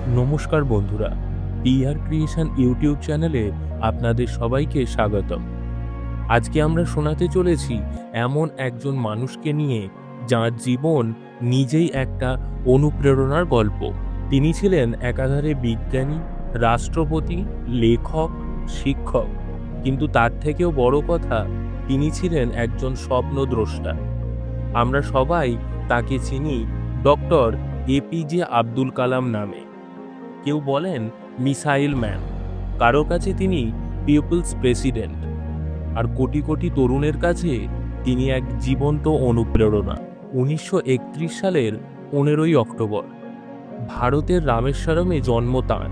নমস্কার বন্ধুরা TR creation YouTube চ্যানেলে আপনাদের সবাইকে স্বাগতম। আজকে আমরা শোনাতে চলেছি এমন একজন মানুষকে নিয়ে যার জীবন নিজেই একটা অনুপ্রেরণার গল্প। তিনি ছিলেন একাধারে বিজ্ঞানী, রাষ্ট্রপতি, লেখক, শিক্ষক। কিন্তু তার থেকেও বড় কথা, তিনি ছিলেন একজন স্বপ্নদ্রষ্টা। আমরা সবাই তাকে চিনি ডক্টর এপিজে আব্দুল কালাম নামে। কেউ বলেন মিসাইল ম্যান। কারও কাছে তিনি পিপলস প্রেসিডেন্ট। আর কোটি কোটি তরুণের কাছে তিনি এক জীবন্ত অনুপ্রেরণা। উনিশশো একত্রিশ সালের পনেরোই অক্টোবর, ভারতের রামেশ্বরমে জন্ম তাঁর।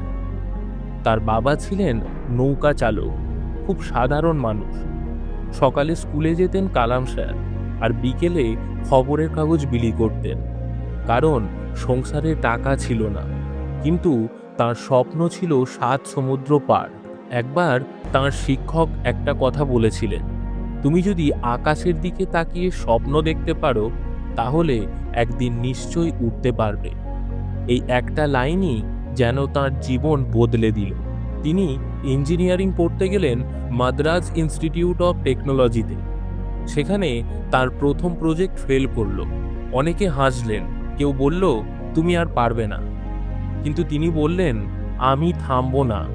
তার বাবা ছিলেন নৌকা চালক, খুব সাধারণ মানুষ। সকালে স্কুলে যেতেন কালাম স্যার আর বিকেলে খবরের কাগজ বিলি করতেন। কারণ সংসারে টাকা ছিল না। কিন্তু তার স্বপ্ন ছিল সাত সমুদ্র পার। একবার তার শিক্ষক একটা কথা বলেছিলেন, তুমি যদি আকাশের দিকে তাকিয়ে স্বপ্ন দেখতে পারো, তাহলে একদিন নিশ্চয়ই উঠতে পারবে। এই একটা লাইনই যেন তার জীবন বদলে দিল। তিনি ইঞ্জিনিয়ারিং পড়তে গেলেন মাদ্রাজ ইনস্টিটিউট অফ টেকনোলজিতে। সেখানে তার প্রথম প্রজেক্ট ফেল করল। অনেকে হাসলেন, কেউ বলল, তুমি আর পারবে না। কিন্তু তিনি বললেন, আমি থামবো না।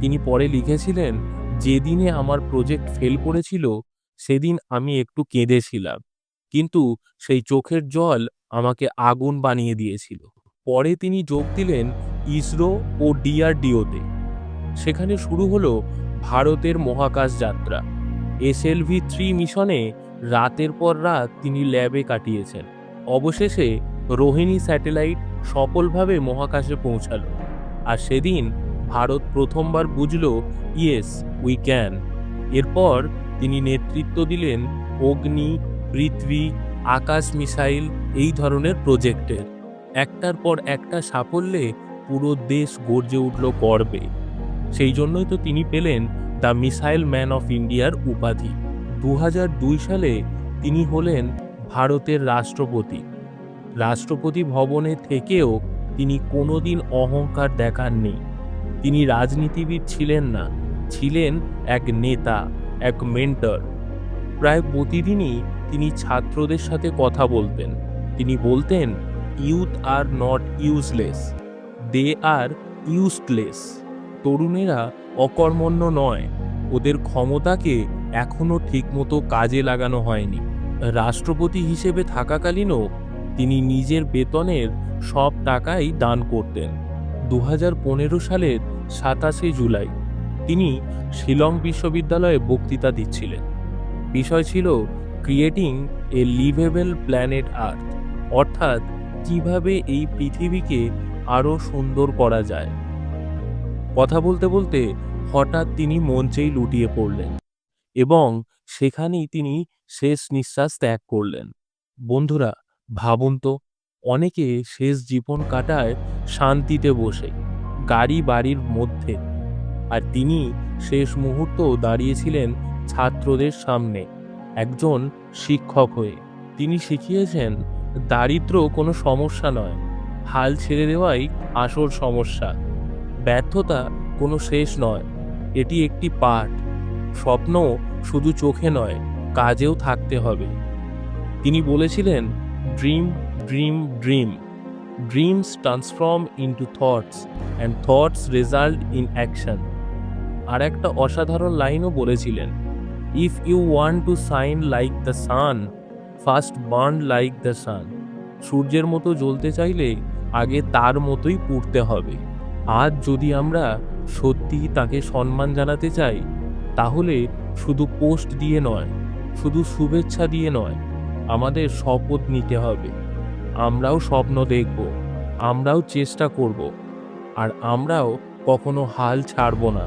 তিনি পরে লিখেছিলেন, যেদিনে আমার প্রজেক্ট ফেল করেছিল, সেদিন আমি একটু কেঁদেছিলাম। কিন্তু সেই চোখের জল আমাকে আগুন বানিয়ে দিয়েছিল। পরে তিনি যোগ দিলেন ইসরো ও ডিআরডিওতে। সেখানে শুরু হলো ভারতের মহাকাশ যাত্রা। এসএলভি থ্রি মিশনে রাতের পর রাত তিনি ল্যাবে কাটিয়েছেন। অবশেষে রোহিণী স্যাটেলাইট সফলভাবে মহাকাশে পৌঁছালো। আর সেদিন ভারত প্রথমবার বুঝল, ইয়েস, উই ক্যান। এরপর তিনি নেতৃত্ব দিলেন অগ্নি, পৃথ্বী, আকাশ মিসাইল এই ধরনের প্রজেক্টের। একটার পর একটা সাফল্যে পুরো দেশ গর্জে উঠল গর্বে। সেই জন্যই তো তিনি পেলেন দ্য মিসাইল ম্যান অফ ইন্ডিয়ার উপাধি। দু হাজার দুই সালে তিনি হলেন ভারতের রাষ্ট্রপতি। রাষ্ট্রপতি ভবনে থেকেও তিনি কোনোদিন অহংকার দেখাননি। তিনি রাজনীতিবিদ ছিলেন না, ছিলেন এক নেতা, এক মেন্টর। প্রায় প্রতিদিনই তিনি ছাত্রদের সাথে কথা বলতেন। তিনি বলতেন youth are not useless they are useless তরুণেরা অকর্মণ্য নয়, ওদের ক্ষমতাকে এখনও ঠিকমতো কাজে লাগানো হয়নি। রাষ্ট্রপতি হিসেবে থাকাকালীনও তিনি নিজের বেতনের সব টাকাই দান করতেন। দু হাজার পনেরো সালের সাতাশে জুলাই তিনি শিলং বিশ্ববিদ্যালয়ে বক্তৃতা দিচ্ছিলেন। বিষয় ছিল creating a liveable planet Earth, অর্থাৎ কীভাবে এই পৃথিবীকে আরও সুন্দর করা যায়। কথা বলতে বলতে হঠাৎ তিনি মঞ্চেই লুটিয়ে পড়লেন এবং সেখানেই তিনি শেষ নিঃশ্বাস ত্যাগ করলেন। বন্ধুরা ভাবুন তো, অনেকে শেষ জীবন কাটায় শান্তিতে বসে, গাড়ি বাড়ির মধ্যে। আর তিনি শেষ মুহূর্ত দাঁড়িয়েছিলেন ছাত্রদের সামনে, একজন শিক্ষক হয়ে। তিনি শিখিয়েছেন দারিদ্র কোনো সমস্যা নয়, হাল ছেড়ে দেওয়াই আসল সমস্যা। ব্যর্থতা কোনো শেষ নয়, এটি একটি পাঠ। স্বপ্ন শুধু চোখে নয়, কাজেও থাকতে হবে। তিনি বলেছিলেন dream dream dream dreams transform into thoughts and thoughts result in action আর একটা অসাধারণ লাইনও বলেছিলেন if you want to shine like the sun first burn like the sun সূর্যের মতো জ্বলতে চাইলে আগে তার মতোই পুড়তে হবে। আজ যদি আমরা সত্যি তাকে সম্মান জানাতে চাই, তাহলে শুধু পোস্ট দিয়ে নয়, শুধু শুভেচ্ছা দিয়ে নয় আমাদের শপথ নিতে হবে। আমরাও স্বপ্ন দেখব, আমরাও চেষ্টা করব, আর আমরাও কখনো হাল ছাড়ব না।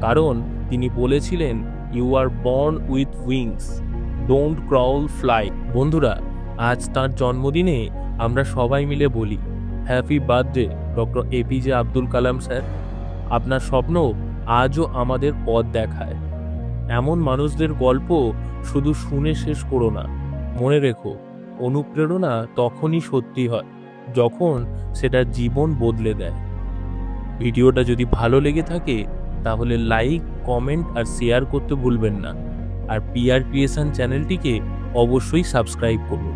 কারণ তিনি বলেছিলেন you are born with wings don't crawl fly বন্ধুরা, আজ তার জন্মদিনে আমরা সবাই মিলে বলি happy birthday doctor APJ Abdul Kalam sir আপনার স্বপ্ন আজও আমাদের পথ দেখায়। এমন মানুষদের গল্প শুধু শুনে শেষ করো না। মনে রেখো, অনুপ্রেরণা তখনই সত্যি হয়, যখন সেটা জীবন বদলে দেয়। ভিডিওটা যদি ভালো লেগে থাকে, তাহলে লাইক, কমেন্ট আর শেয়ার করতে ভুলবেন না। আর পিআর ক্রিয়েশন চ্যানেলটিকে অবশ্যই সাবস্ক্রাইব করুন।